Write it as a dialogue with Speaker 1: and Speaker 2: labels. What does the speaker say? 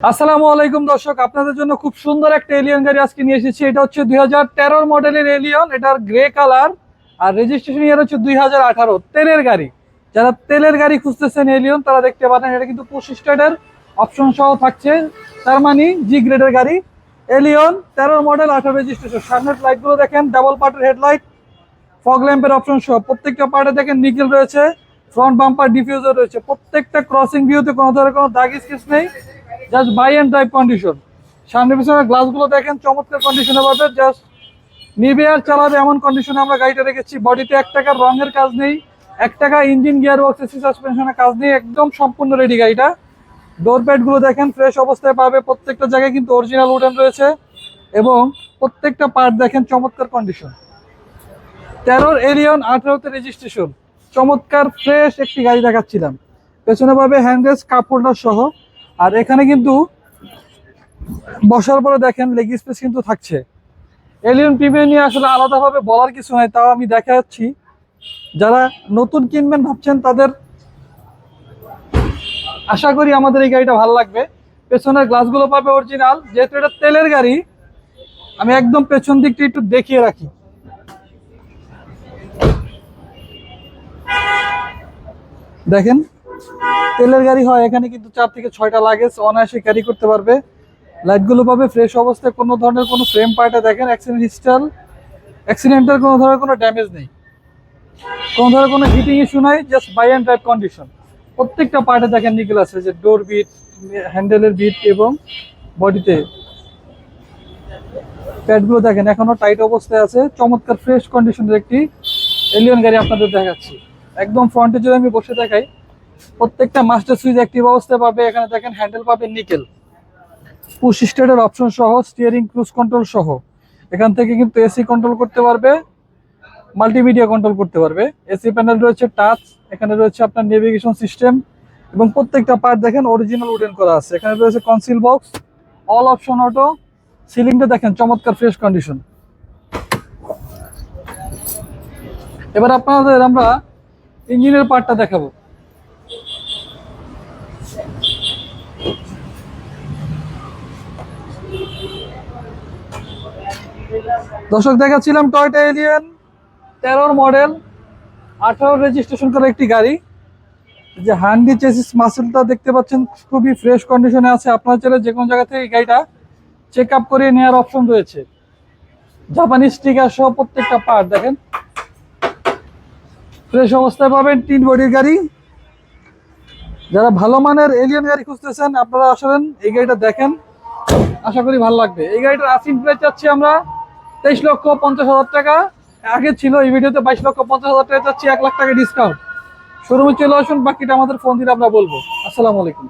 Speaker 1: আসসালামু আলাইকুম দর্শক, আপনাদের জন্য খুব সুন্দর একটা এলিয়ন গাড়ি আজকে নিয়ে এসেছি। এটা হচ্ছে দুই হাজার মডেলের এলিয়ন এটার গ্রে কালার আর রেজিস্ট্রেশন ইয়ার হচ্ছে দুই হাজার আঠারো, তেলের গাড়ি। যারা তেলের গাড়ি খুঁজতেছেন এলিয়ন তারা দেখতে পারেন, এটা কিন্তু পঁচিশ স্টার্টের অপশন সহ থাকছে। তার মানে জি গ্রেডের গাড়ি। এলিয়ন তেরোর মডেল আঠারো রেজিস্ট্রেশন সামনের লাইটগুলো দেখেন ডাবল পার্টের হেডলাইট ফগ ল্যাম্পের অপশন সহ। প্রত্যেকটা পার্টে দেখেন নিকেল রয়েছে ফ্রন্ট বাম্পার ডিফিউজার রয়েছে। প্রত্যেকটা ক্রসিং ভিউতে কোনো ধরনের কোনো দাগ স্কেচ নেই। Just buy and drive condition সামনে পিছনে গ্লাসগুলো দেখেন, চমৎকার কন্ডিশনে পাবে জাস্ট নিবে আর চালাবে এমন কন্ডিশনে আমরা গাড়িটা রেখেছি। বডিতে এক টাকার রঙের কাজ নেই। এক টাকা ইঞ্জিন গিয়ার বক্স এসি সাসপেনশনের কাজ নেই। একদম সম্পূর্ণ রেডি গাড়িটা। ডোর প্যাডগুলো দেখেন ফ্রেশ অবস্থায় পাবে। প্রত্যেকটা জায়গায় কিন্তু অরিজিনাল উডেন রয়েছে। এবং প্রত্যেকটা পার্ট দেখেন, চমৎকার কন্ডিশন তেরোর এলিয়ন আঠারোতে রেজিস্ট্রেশন চমৎকার ফ্রেশ একটি গাড়ি দেখাচ্ছিলাম। পেছনে পাবে হ্যান্ডরেস কাপ হোল্ডার সহ। আর এখানে কিন্তু বসার পরে দেখেন লেগ স্পেস কিন্তু থাকছে। এলিয়ন প্রিমিয়াম নিয়ে আসলে আলাদাভাবে বলার কিছু নাই, তাও আমি দেখা যাচ্ছি যারা নতুন কিনবেন ভাবছেন তাদের আশা করি আমাদের এই গাড়িটা ভালো লাগবে। পেছনের গ্লাসগুলো পাবে অরিজিনাল যেহেতু এটা তেলের গাড়ি, আমি একদম পেছন দিকটা একটু দেখিয়ে রাখি। দেখেন তেলের গাড়ি হয়, এখানে কিন্তু চার থেকে ছয়টা লাগেজ অনায়াসে ক্যারি করতে পারবে। লাইটগুলো পাবে ফ্রেশ অবস্থায় কোনো ধরনের কোনো ফ্রেম পার্টে দেখেন অ্যাক্সিডেন্ট হিস্টাল অ্যাক্সিডেন্টের কোনো ধরনের কোনো ড্যামেজ নেই। কোনো ধরনের কোনো হিটিং ইস্যু নাই just buy and drive condition প্রত্যেকটা পার্টে দেখেন নিকেল আছে, যে ডোর বিট হ্যান্ডেলের বিট এবং বডিতে প্যাডগুলো দেখেন এখনও টাইট অবস্থায় আছে, চমৎকার ফ্রেশ কন্ডিশনের একটি এলিয়ন গাড়ি আপনাদের দেখাচ্ছি। একদম ফ্রন্টে যদি আমি বসে দেখাই প্রত্যেকটা মাস্টার সুইচ অ্যাক্টিভ অবস্থায় পাবে, এখানে দেখেন হ্যান্ডেল পাবে নিকেল পুশ স্টার্টের অপশন সহ স্টিয়ারিং ক্রুজ কন্ট্রোল সহ। এখান থেকে কিন্তু এসি কন্ট্রোল করতে পারবে মাল্টিমিডিয়া কন্ট্রোল করতে পারবে। এসি প্যানেল রয়েছে টাচ এখানে রয়েছে আপনার নেভিগেশন সিস্টেম এবং প্রত্যেকটা পার্ট দেখেন অরিজিনাল উডেন করা আছে। এখানে রয়েছে console box all option auto সিলিংটা দেখেন চমৎকার ফ্রেশ কন্ডিশন এবার আপনাদের আমরা ইঞ্জিনের পার্টটা দেখাবো। দর্শক, দেখাচ্ছিলাম টয়টা এলিয়ন, তেরোর মডেল আঠারো রেজিস্ট্রেশন করা একটি গাড়ি। যে হান্ডি চেসিস মাসেলটা দেখতে পাচ্ছেন, খুবই ফ্রেশ কন্ডিশনে আছে। আপনার চাইলে যে কোনো জায়গা থেকে এই গাড়িটা চেক আপ করে নেওয়ার অপশন রয়েছে। জাপানি স্টিকার সহ প্রত্যেকটা পার্ট দেখেন। ফ্রেশ অবস্থায় পাবেন তিন বডির গাড়ি। যারা ভালো মানের এলিয়ান গাড়ি খুঁজতেছেন, আপনারা আসলেন এই গাড়িটা দেখেন। আশা করি ভালো লাগবে। এই গাড়িটার আসিন প্রাইস চাচ্ছি আমরা তেইশ লক্ষ পঞ্চাশ হাজার টাকা। আগে ছিল এই ভিডিওতে বাইশ লক্ষ পঞ্চাশ হাজার টাকা চাচ্ছি এক লাখ টাকা ডিসকাউন্ট শোরুমে চলে আসুন, বাকিটা আমাদের ফোন দিলে আমরা বলব। আসসালামু আলাইকুম।